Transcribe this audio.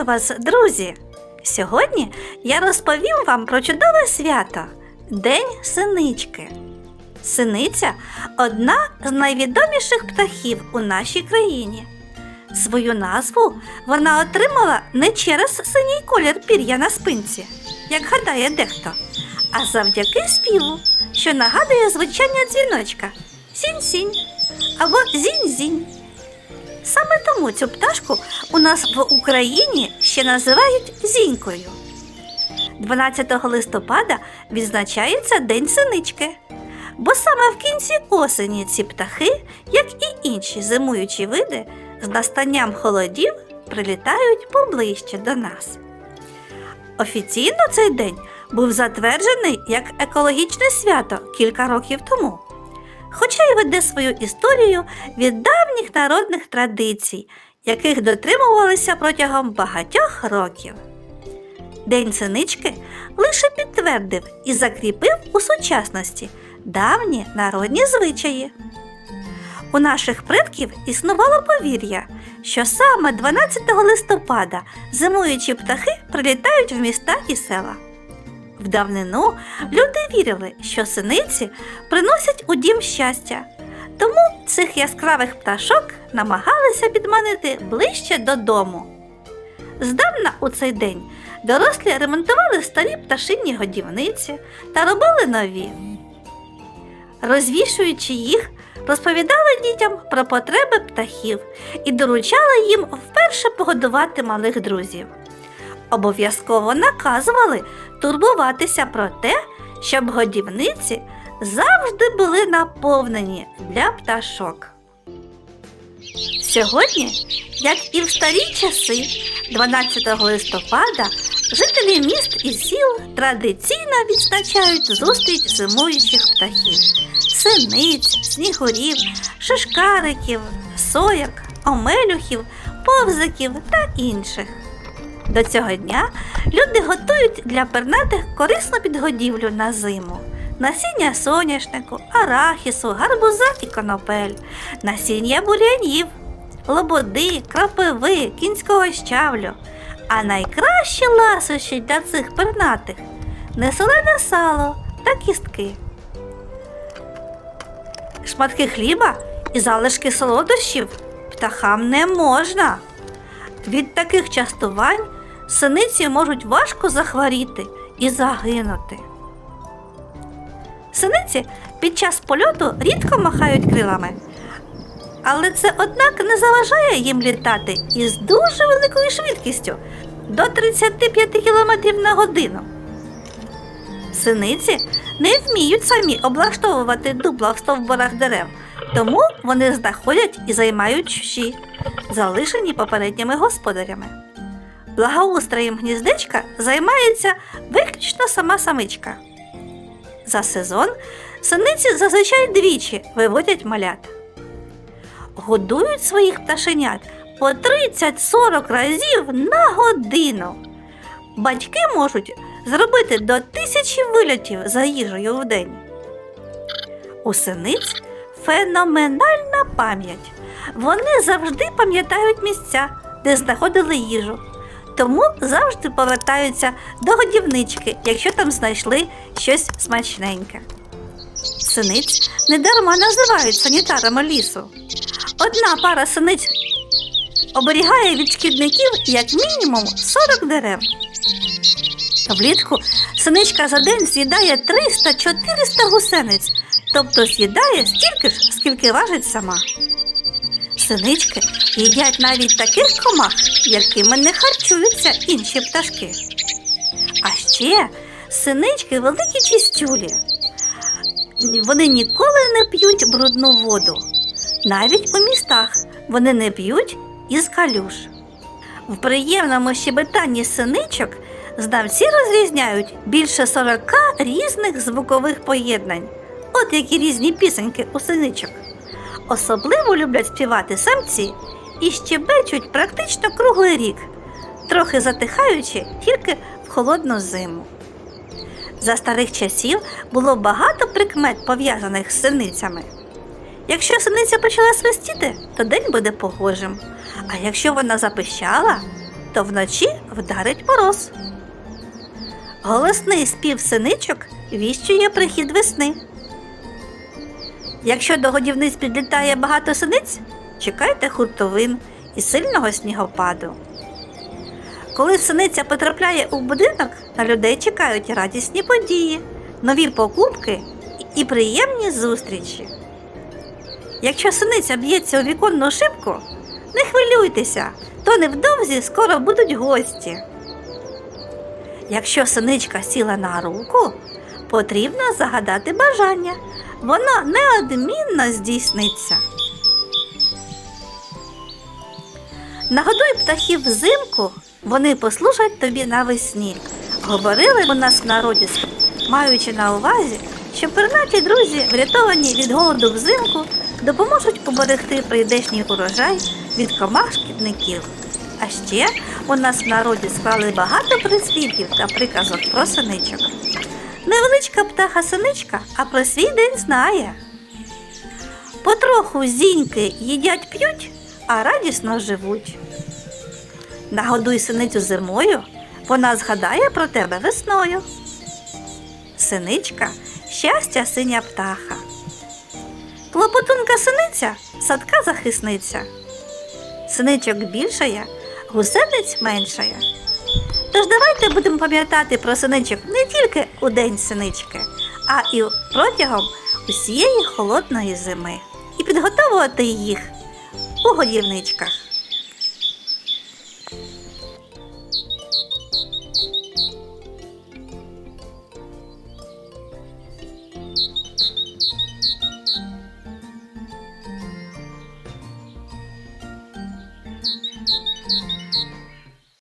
Вітаю вас, друзі! Сьогодні я розповім вам про чудове свято День синички. Синиця одна з найвідоміших птахів у нашій країні. Свою назву вона отримала не через синій колір пір'я на спинці, як гадає дехто, а завдяки співу, що нагадує звучання дзвіночка сінь-сінь або зінь-зінь. Саме тому цю пташку у нас в Україні ще називають зінькою. 12 листопада відзначається День синички. Бо саме в кінці осені ці птахи, як і інші зимуючі види, з настанням холодів прилітають поближче до нас. Офіційно цей день був затверджений як екологічне свято кілька років тому хоча й веде свою історію від давніх народних традицій, яких дотримувалися протягом багатьох років. День синички лише підтвердив і закріпив у сучасності давні народні звичаї. У наших предків існувало повір'я, що саме 12 листопада зимуючі птахи прилітають в міста і села. В давнину люди вірили, що синиці приносять у дім щастя, тому цих яскравих пташок намагалися підманити ближче додому. Здавна у цей день дорослі ремонтували старі пташині годівниці та робили нові. Розвішуючи їх, розповідали дітям про потреби птахів і доручали їм вперше погодувати малих друзів обов'язково наказували турбуватися про те, щоб годівниці завжди були наповнені для пташок. Сьогодні, як і в старі часи, 12 листопада, жителі міст і сіл традиційно відзначають зустріч зимуючих птахів, синиць, снігурів, шишкариків, сояк, омелюхів, повзиків та інших. До цього дня люди готують для пернатих корисну підгодівлю на зиму. Насіння соняшнику, арахісу, гарбуза і конопель, насіння бурянів, лободи, крапиви, кінського щавлю. А найкращі ласощі для цих пернатих несолене сало та кістки. Шматки хліба і залишки солодощів птахам не можна. Від таких частувань синиці можуть важко захворіти і загинути. Синиці під час польоту рідко махають крилами, але це, однак, не заважає їм літати із дуже великою швидкістю до 35 км на годину. Синиці не вміють самі облаштовувати дупла в стовбурах дерев, тому вони знаходять і займають чужі, залишені попередніми господарями. Благоустроєм гніздечка займається виключно сама самичка. За сезон синиці зазвичай двічі виводять малят. Годують своїх пташенят по 30-40 разів на годину. Батьки можуть зробити до тисячі вильотів за їжею в день. У синиць феноменальна пам'ять. Вони завжди пам'ятають місця, де знаходили їжу тому завжди повертаються до годівнички, якщо там знайшли щось смачненьке. Синиць недарма називають санітарами лісу. Одна пара синиць оберігає від шкідників як мінімум 40 дерев. Влітку синичка за день з'їдає 300-400 гусениць, тобто з'їдає стільки ж, скільки важить сама. Синички їдять навіть таких комах, якими не харчуються інші пташки. А ще синички великі чистюлі. Вони ніколи не п'ють брудну воду. Навіть у містах вони не п'ють із калюш. В приємному щебетанні синичок знавці розрізняють більше 40 різних звукових поєднань. От які різні пісеньки у синичок. Особливо люблять співати самці і щебечуть практично круглий рік, трохи затихаючи тільки в холодну зиму. За старих часів було багато прикмет пов'язаних з синицями. Якщо синиця почала свистіти, то день буде погожим. А якщо вона запищала, то вночі вдарить мороз. Голосний спів синичок віщує прихід весни. Якщо до годівниць підлітає багато синиць, чекайте хуртовин і сильного снігопаду. Коли синиця потрапляє у будинок, на людей чекають радісні події, нові покупки і приємні зустрічі. Якщо синиця б'ється у віконну шибку, не хвилюйтеся, то невдовзі скоро будуть гості. Якщо синичка сіла на руку, потрібно загадати бажання. Воно неодмінно здійсниться. Нагодуй птахів взимку, вони послужать тобі навесні. Говорили у нас в народі, маючи на увазі, що пернаті друзі, врятовані від голоду взимку, допоможуть поберегти прийдешній урожай від комах шкідників. А ще у нас в народі склали багато прислів'їв та приказок про синичок. Невеличка птаха синичка, а про свій день знає. Потроху зіньки їдять п'ють, а радісно живуть. Нагодуй синицю зимою, вона згадає про тебе весною. Синичка щастя синя птаха. Клопотунка синиця садка захисниця. Синичок більшає, гусениць меншає. Тож давайте будемо пам'ятати про синичок не тільки у день синички, а і протягом усієї холодної зими. І підготовувати їх у годівничках.